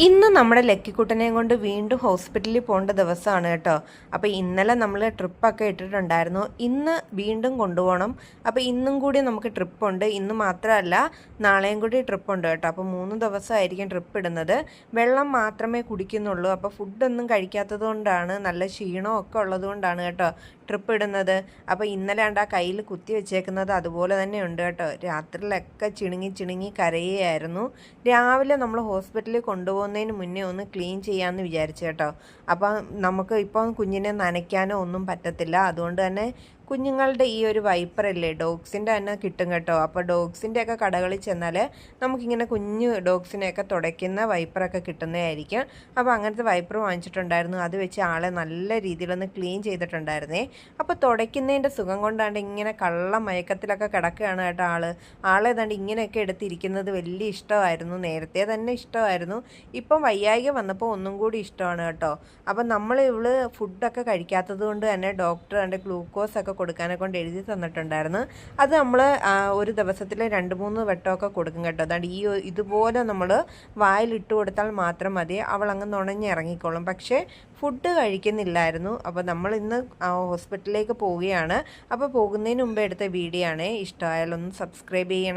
ഇന്ന് നമ്മുടെ ലക്കിക്കുട്ടനെയും കൊണ്ട് വീണ്ടും ഹോസ്പിറ്റലിൽ പോകേണ്ട ദിവസമാണ് കേട്ടോ. അപ്പോൾ ഇന്നലെ നമ്മൾ ട്രിപ്പൊക്കെ ഇട്ടിട്ടുണ്ടായിരുന്നു. ഇന്ന് വീണ്ടും കൊണ്ടുപോകണം. അപ്പോൾ ഇന്നും കൂടി നമുക്ക് ട്രിപ്പുണ്ട്. ഇന്ന് മാത്രമല്ല നാളെയും കൂടി ട്രിപ്പുണ്ട് കേട്ടോ. അപ്പോൾ മൂന്ന് ദിവസമായിരിക്കും ട്രിപ്പ് ഇടുന്നത്. വെള്ളം മാത്രമേ കുടിക്കുന്നുള്ളൂ. അപ്പോൾ ഫുഡൊന്നും കഴിക്കാത്തത് കൊണ്ടാണ് നല്ല ക്ഷീണമൊക്കെ ഉള്ളത് കൊണ്ടാണ് കേട്ടോ ട്രിപ്പ് ഇടുന്നത് അപ്പോൾ ഇന്നലെ ഉണ്ട് ആ കയ്യിൽ കുത്തി വെച്ചേക്കുന്നത് അതുപോലെ തന്നെ ഉണ്ട് കേട്ടോ. രാത്രിയിലൊക്കെ ചിണുങ്ങി ചിണുങ്ങി കരയുകയായിരുന്നു. രാവിലെ നമ്മൾ ഹോസ്പിറ്റലിൽ കൊണ്ടുപോകുന്നതിന് മുന്നേ ഒന്ന് ക്ലീൻ ചെയ്യാമെന്ന് വിചാരിച്ചു കേട്ടോ. അപ്പം നമുക്ക് ഇപ്പം കുഞ്ഞിനെ നനയ്ക്കാനോ ഒന്നും പറ്റത്തില്ല. അതുകൊണ്ട് തന്നെ കുഞ്ഞുങ്ങളുടെ ഈ ഒരു വൈപ്പറല്ലേ ഡോഗ്സിന്റെ തന്നെ കിട്ടും കേട്ടോ. അപ്പോൾ ഡോഗ്സിന്റെയൊക്കെ കടകളിൽ ചെന്നാൽ നമുക്കിങ്ങനെ കുഞ്ഞു ഡോഗ്സിനെയൊക്കെ തുടയ്ക്കുന്ന വൈപ്പറൊക്കെ കിട്ടുന്നതായിരിക്കും. അപ്പോൾ അങ്ങനത്തെ വൈപ്പർ വാങ്ങിച്ചിട്ടുണ്ടായിരുന്നു. അത് വെച്ച് ആളെ നല്ല രീതിയിലൊന്ന് ക്ലീൻ ചെയ്തിട്ടുണ്ടായിരുന്നേ. അപ്പോൾ തുടയ്ക്കുന്നതിന്റെ സുഖം കൊണ്ടാണ് ഇങ്ങനെ കള്ള മയക്കത്തിലൊക്കെ കിടക്കുകയാണ് കേട്ടോ ആൾ ആളെ ഏതാണ്ട് ഇങ്ങനെയൊക്കെ എടുത്തിരിക്കുന്നത് വലിയ ഇഷ്ടമായിരുന്നു. നേരത്തെ തന്നെ ഇഷ്ടമായിരുന്നു. ഇപ്പം വയ്യായിക വന്നപ്പോൾ ഒന്നും കൂടി ഇഷ്ടമാണ് കേട്ടോ. അപ്പം നമ്മൾ ഇവൾ ഫുഡൊക്കെ കഴിക്കാത്തത് കൊണ്ട് തന്നെ ഡോക്ടർ അതിന്റെ ഗ്ലൂക്കോസ് കൊടുക്കാനെ കൊണ്ട് എഴുതി തന്നിട്ടുണ്ടായിരുന്നു. അത് നമ്മൾ ഒരു ദിവസത്തിൽ രണ്ട് മൂന്ന് വെട്ടമൊക്കെ കൊടുക്കും കേട്ടോ. അതാണ് ഈ ഇതുപോലെ നമ്മൾ വായിലിട്ട് കൊടുത്താൽ മാത്രം മതി. അവൾ അങ്ങ് നുണഞ്ഞ് ഇറങ്ങിക്കോളും. പക്ഷേ ഫുഡ് കഴിക്കുന്നില്ലായിരുന്നു. അപ്പോൾ നമ്മൾ ഇന്ന് ഹോസ്പിറ്റലിലേക്ക് പോവുകയാണ്. അപ്പോൾ പോകുന്നതിന് മുമ്പ് എടുത്ത വീഡിയോ ആണ്. ഇഷ്ടമായാലൊന്ന് സബ്സ്ക്രൈബ് ചെയ്യണേ.